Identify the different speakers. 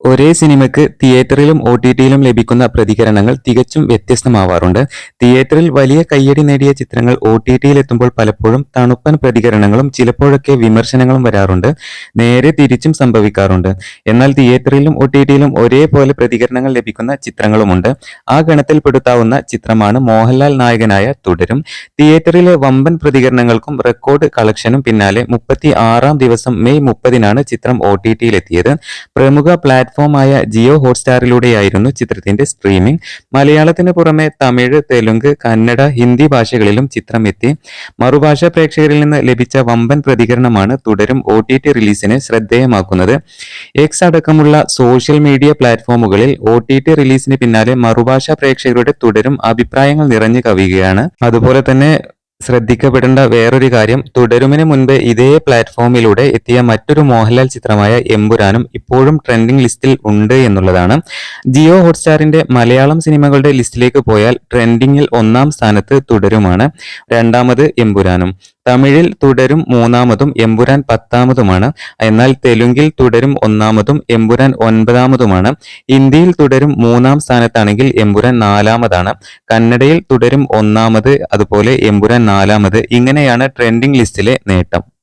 Speaker 1: ഒരേ സിനിമയ്ക്ക് തിയേറ്ററിലും O T ടിയിലും ലഭിക്കുന്ന പ്രതികരണങ്ങൾ തികച്ചും വ്യത്യസ്തമാവാറുണ്ട്. തിയേറ്ററിൽ വലിയ കയ്യടി നേടിയ ചിത്രങ്ങൾ ഒ ടി ടിയിലെത്തുമ്പോൾ പലപ്പോഴും തണുപ്പൻ പ്രതികരണങ്ങളും ചിലപ്പോഴൊക്കെ വിമർശനങ്ങളും വരാറുണ്ട്. നേരെ തിരിച്ചും സംഭവിക്കാറുണ്ട്. എന്നാൽ തിയേറ്ററിലും ഒ ടി ടിയിലും ഒരേപോലെ പ്രതികരണങ്ങൾ ലഭിക്കുന്ന ചിത്രങ്ങളുമുണ്ട്. ആ ഗണത്തിൽപ്പെടുത്താവുന്ന ചിത്രമാണ് മോഹൻലാൽ നായകനായ തുടരും. തിയേറ്ററിലെ വമ്പൻ പ്രതികരണങ്ങൾക്കും റെക്കോർഡ് കളക്ഷനും പിന്നാലെ മുപ്പത്തി ആറാം ദിവസം മെയ് മുപ്പതിനാണ് ചിത്രം ഒ ടി ടിയിലെത്തിയത്. പ്രമുഖ പ്ലാറ്റ്ഫോമായ ജിയോ ഹോട്ട്സ്റ്റാറിലൂടെയായിരുന്നു ചിത്രത്തിന്റെ സ്ട്രീമിംഗ്. മലയാളത്തിന് പുറമെ തമിഴ് തെലുങ്ക് കന്നഡ ഹിന്ദി ഭാഷകളിലും ചിത്രം എത്തി മറുഭാഷാ പ്രേക്ഷകരിൽ നിന്ന് ലഭിച്ച വമ്പൻ പ്രതികരണമാണ് തുടരും ഒ ടി ടി റിലീസിനെ ശ്രദ്ധേയമാക്കുന്നത്. എക്സ് അടക്കമുള്ള സോഷ്യൽ മീഡിയ പ്ലാറ്റ്ഫോമുകളിൽ ഒ ടി ടി റിലീസിന് പിന്നാലെ മറുഭാഷാ പ്രേക്ഷകരുടെ തുടരും അഭിപ്രായങ്ങൾ നിറഞ്ഞു കവിയുകയാണ്. അതുപോലെ തന്നെ ശ്രദ്ധിക്കപ്പെടേണ്ട വേറൊരു കാര്യം തുടരുമിന് മുൻപ് ഇതേ പ്ലാറ്റ്ഫോമിലൂടെ എത്തിയ മറ്റൊരു മോഹൻലാൽ ചിത്രമായ എമ്പുരാനും ഇപ്പോഴും ട്രെൻഡിംഗ് ലിസ്റ്റിൽ ഉണ്ട് എന്നുള്ളതാണ്. ജിയോ ഹോട്ട്സ്റ്റാറിന്റെ മലയാളം സിനിമകളുടെ ലിസ്റ്റിലേക്ക് പോയാൽ ട്രെൻഡിങ്ങിൽ ഒന്നാം സ്ഥാനത്ത് തുടരുമാണ്. രണ്ടാമത് എമ്പുരാനും. തമിഴിൽ തുടരും മൂന്നാമതും എമ്പുരാൻ പത്താമതുമാണ്. എന്നാൽ തെലുങ്കിൽ തുടരും ഒന്നാമതും എമ്പുരാൻ ഒൻപതാമതുമാണ്. ഹിന്ദിയിൽ തുടരും മൂന്നാം സ്ഥാനത്താണെങ്കിൽ എമ്പുരാൻ നാലാമതാണ്. കന്നഡയിൽ തുടരും ഒന്നാമത് അതുപോലെ എമ്പുരാൻ നാലാമത്. ഇങ്ങനെയാണ് ട്രെൻഡിംഗ് ലിസ്റ്റിലെ നേട്ടം.